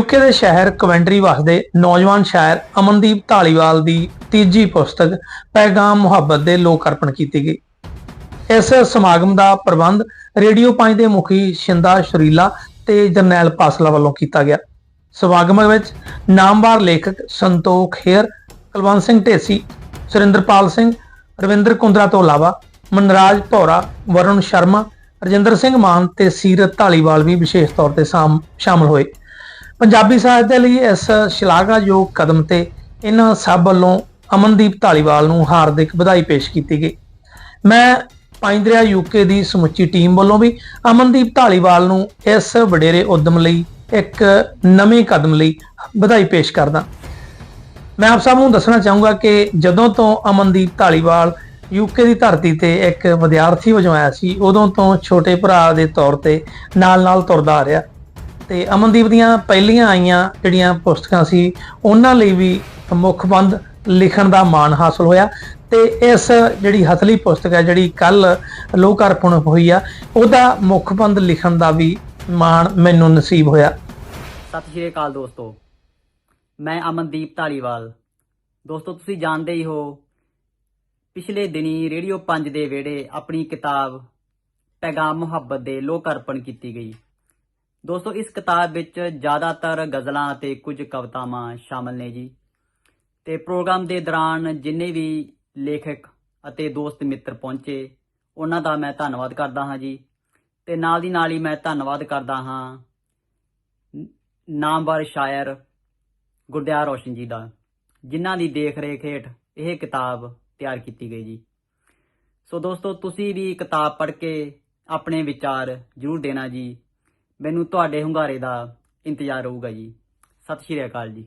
UK ਦੇ ਸ਼ਹਿਰ Coventry ਵਸਦੇ ਨੌਜਵਾਨ ਸ਼ਾਇਰ ਅਮਨਦੀਪ ਢਾਲੀਵਾਲ ਦੀ ਤੀਜੀ ਪੁਸਤਕ ਪੈਗਾਮ ਮੁਹੱਬਤ ਦੇ ਲੋਕ ਅਰਪਣ ਕੀਤੀ ਗਈ। ਇਸ ਸਮਾਗਮ ਦਾ ਪ੍ਰਬੰਧ ਰੇਡੀਓ 5 ਦੇ ਮੁਖੀ ਸ਼ਿੰਦਾ ਸ਼ਰੀਲਾ ਤੇ ਜਰਨੈਲ ਪਾਸਲਾ ਵੱਲੋਂ ਕੀਤਾ ਗਿਆ। ਸਮਾਗਮ ਵਿੱਚ ਨਾਮਵਾਰ ਲੇਖਕ ਸੰਤੋਖ ਖੇਰ, ਕੁਲਵੰਤ ਸਿੰਘ ਢੇਸੀ, ਸੁਰਿੰਦਰਪਾਲ ਸਿੰਘ, ਰਵਿੰਦਰ ਕੁੰਦਰਾ ਤੋਂ ਇਲਾਵਾ ਮਨਰਾਜ ਭੌਰਾ, ਵਰੁਣ ਸ਼ਰਮਾ, ਰਜਿੰਦਰ ਸਿੰਘ ਮਾਨ ਤੇ ਸੀਰਤ ਢਾਲੀਵਾਲ ਵੀ ਵਿਸ਼ੇਸ਼ ਤੌਰ ਤੇ ਸ਼ਾਮ- ਸ਼ਾਮਲ ਹੋਏ। ਪੰਜਾਬੀ ਸਾਹਿਤ ਦੇ ਲਈ ਇਸ ਸ਼ਲਾਘਾਯੋਗ ਕਦਮ ਤੇ ਇਹਨਾਂ ਸਭ ਵੱਲੋਂ ਅਮਨਦੀਪ ਢਾਲੀਵਾਲ ਨੂੰ ਹਾਰਦਿਕ ਵਧਾਈ ਪੇਸ਼ ਕੀਤੀ ਗਈ। ਮੈਂ ਪਾਇੰਦਰਿਆ ਯੂਕੇ ਦੀ ਸਮੁੱਚੀ ਟੀਮ ਵੱਲੋਂ ਵੀ ਅਮਨਦੀਪ ਢਾਲੀਵਾਲ ਨੂੰ ਇਸ ਵਡੇਰੇ ਉਦਮ ਲਈ ਇੱਕ ਨਵੇਂ ਕਦਮ ਲਈ ਵਧਾਈ ਪੇਸ਼ ਕਰਦਾ। ਮੈਂ ਆਪ ਸਭ ਨੂੰ ਦੱਸਣਾ ਚਾਹੂੰਗਾ ਕਿ ਜਦੋਂ ਤੋਂ ਅਮਨਦੀਪ ਢਾਲੀਵਾਲ ਯੂਕੇ ਦੀ ਧਰਤੀ ਤੇ ਇੱਕ ਵਿਦਿਆਰਥੀ ਵਜੋਂ ਆਇਆ ਸੀ, ਉਦੋਂ ਤੋਂ ਛੋਟੇ ਭਰਾ ਦੇ ਤੌਰ ਤੇ ਨਾਲ-ਨਾਲ ਤੁਰਦਾ ਆ ਰਿਹਾ। ਤੇ ਅਮਨਦੀਪ ਦੀਆਂ ਪਹਿਲੀਆਂ ਆਈਆਂ ਜਿਹੜੀਆਂ ਪੁਸਤਕਾਂ ਸੀ, ਉਹਨਾਂ ਲਈ ਵੀ ਮੁੱਖਬੰਦ ਲਿਖਣ ਦਾ ਮਾਣ ਹਾਸਲ ਹੋਇਆ ਤੇ ਇਸ ਜਿਹੜੀ ਹਥਲੀ ਪੁਸਤਕ ਹੈ, ਜਿਹੜੀ ਕੱਲ ਲੋਕ ਅਰਪਣ ਹੋਈ ਆ, ਉਹਦਾ ਮੁੱਖਬੰਦ ਲਿਖਣ ਦਾ ਵੀ ਮਾਣ ਮੈਨੂੰ ਨਸੀਬ ਹੋਇਆ। ਸਤਿ ਸ਼੍ਰੀ ਅਕਾਲ ਦੋਸਤੋ, ਮੈਂ ਅਮਨਦੀਪ ਢਾਲੀਵਾਲ ਦੋਸਤੋ, ਤੁਸੀਂ ਜਾਣਦੇ ਹੀ ਹੋ, ਪਿਛਲੇ ਦਿਨੀ ਰੇਡੀਓ 5 ਦੇ ਵੇੜੇ ਆਪਣੀ ਕਿਤਾਬ ਪੈਗਾਮ ਮੁਹੱਬਤ ਦੇ ਲੋਕ ਅਰਪਣ ਕੀਤੀ ਗਈ। ਦੋਸਤੋ, ਇਸ ਕਿਤਾਬ ਵਿੱਚ ਜ਼ਿਆਦਾਤਰ ਗਜ਼ਲਾਂ ਅਤੇ ਕੁਝ ਕਵਿਤਾਵਾਂ ਸ਼ਾਮਲ ਨੇ ਜੀ। ਤੇ ਪ੍ਰੋਗਰਾਮ ਦੇ ਦੌਰਾਨ ਜਿੰਨੇ ਵੀ ਲੇਖਕ ਅਤੇ ਦੋਸਤ ਮਿੱਤਰ ਪਹੁੰਚੇ, ਉਹਨਾਂ ਦਾ ਮੈਂ ਧੰਨਵਾਦ ਕਰਦਾ ਹਾਂ ਜੀ। ਤੇ ਨਾਲ ਦੀ ਨਾਲ ਹੀ ਮੈਂ ਧੰਨਵਾਦ ਕਰਦਾ ਹਾਂ ਨਾਮਵਰ ਸ਼ਾਇਰ ਗੁਰਦਿਆਲ ਰੋਸ਼ਨ ਜੀ ਦਾ, ਜਿਨ੍ਹਾਂ ਦੀ ਦੇਖ ਰੇਖ ਹੇਠ ਇਹ ਕਿਤਾਬ ਤਿਆਰ ਕੀਤੀ ਗਈ ਜੀ। ਸੋ ਦੋਸਤੋ, ਤੁਸੀਂ ਵੀ ਕਿਤਾਬ ਪੜ੍ਹ ਕੇ ਆਪਣੇ ਵਿਚਾਰ ਜ਼ਰੂਰ ਦੇਣਾ ਜੀ। ਮੈਨੂੰ ਤੁਹਾਡੇ ਹੁੰਗਾਰੇ ਦਾ ਇੰਤਜ਼ਾਰ ਰਹੂਗਾ ਜੀ। ਸਤਿ ਸ਼੍ਰੀ ਅਕਾਲ ਜੀ।